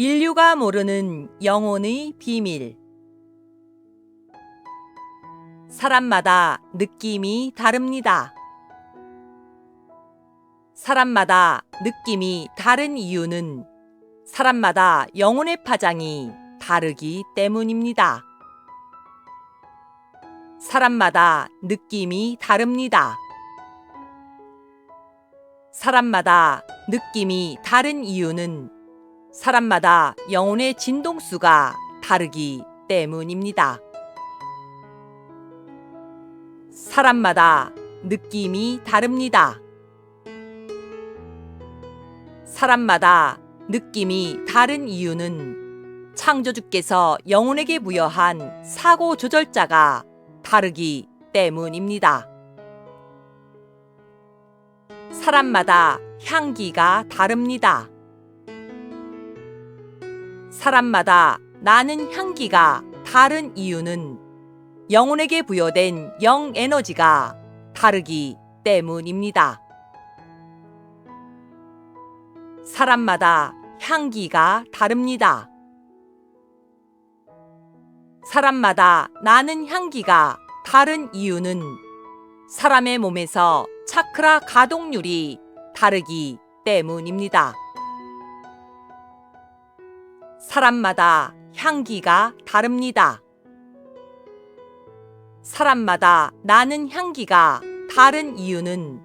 인류가 모르는 영혼의 비밀. 사람마다 느낌이 다릅니다. 사람마다 느낌이 다른 이유는 사람마다 영혼의 파장이 다르기 때문입니다. 사람마다 느낌이 다릅니다. 사람마다 느낌이 다른 이유는 사람마다 영혼의 진동수가 다르기 때문입니다. 사람마다 느낌이 다릅니다. 사람마다 느낌이 다른 이유는 창조주께서 영혼에게 부여한 사고 조절자가 다르기 때문입니다. 사람마다 향기가 다릅니다. 사람마다 나는 향기가 다른 이유는 영혼에게 부여된 영 에너지가 다르기 때문입니다. 사람마다 향기가 다릅니다. 사람마다 나는 향기가 다른 이유는 사람의 몸에서 차크라 가동률이 다르기 때문입니다. 사람마다 향기가 다릅니다. 사람마다 나는 향기가 다른 이유는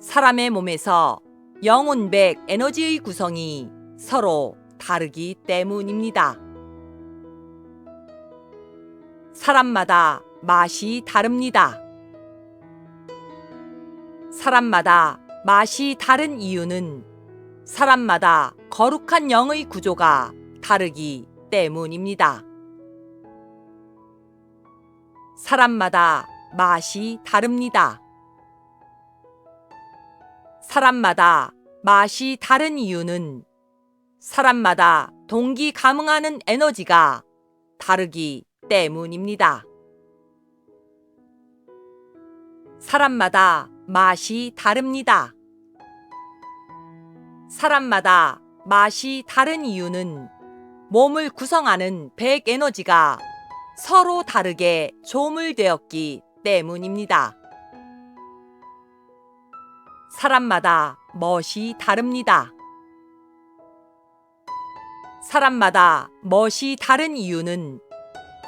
사람의 몸에서 영혼백 에너지의 구성이 서로 다르기 때문입니다. 사람마다 맛이 다릅니다. 사람마다 맛이 다른 이유는 사람마다 거룩한 영의 구조가 다르기 때문입니다. 사람마다 맛이 다릅니다. 사람마다 맛이 다른 이유는 사람마다 동기 감응하는 에너지가 다르기 때문입니다. 사람마다 맛이 다릅니다. 사람마다 맛이 다른 이유는 몸을 구성하는 백 에너지가 서로 다르게 조물되었기 때문입니다. 사람마다 멋이 다릅니다. 사람마다 멋이 다른 이유는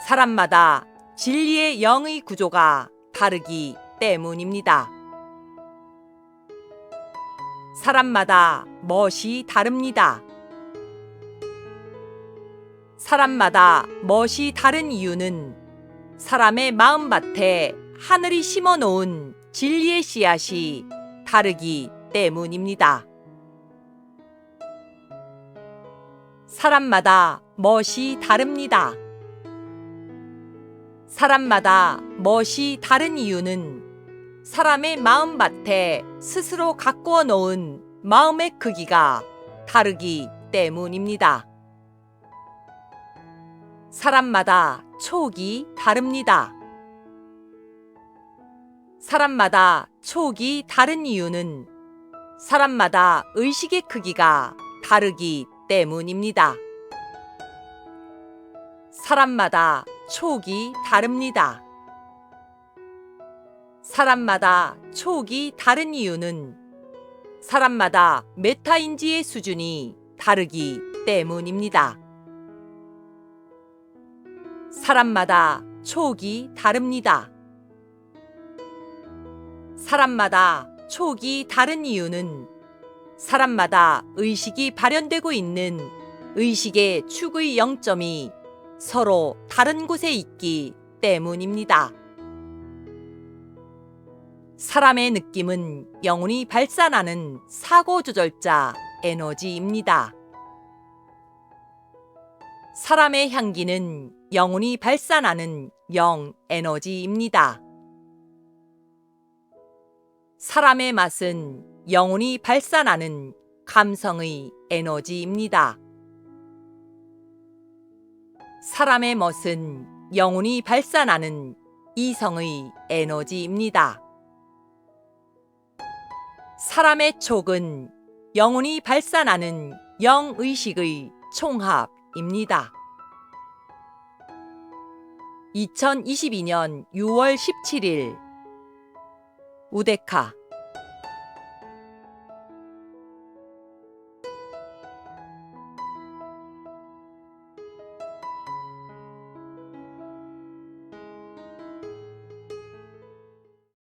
사람마다 진리의 영의 구조가 다르기 때문입니다. 사람마다 멋이 다릅니다. 사람마다 멋이 다른 이유는 사람의 마음밭에 하늘이 심어 놓은 진리의 씨앗이 다르기 때문입니다. 사람마다 멋이 다릅니다. 사람마다 멋이 다른 이유는 사람의 마음밭에 스스로 가꾸어 놓은 마음의 크기가 다르기 때문입니다. 사람마다 촉이 다릅니다. 사람마다 촉이 다른 이유는 사람마다 의식의 크기가 다르기 때문입니다. 사람마다 촉이 다릅니다. 사람마다 촉이 다른 이유는 사람마다 메타인지의 수준이 다르기 때문입니다. 사람마다 촉이 다릅니다. 사람마다 촉이 다른 이유는 사람마다 의식이 발현되고 있는 의식의 축의 영점이 서로 다른 곳에 있기 때문입니다. 사람의 느낌은 영혼이 발산하는 사고 조절자 에너지입니다. 사람의 향기는 영혼이 발산하는 영 에너지입니다. 사람의 맛은 영혼이 발산하는 감성의 에너지입니다. 사람의 멋은 영혼이 발산하는 이성의 에너지입니다. 사람의 촉은 영혼이 발산하는 영의식의 총합입니다. 2022년 6월 17일. 우데카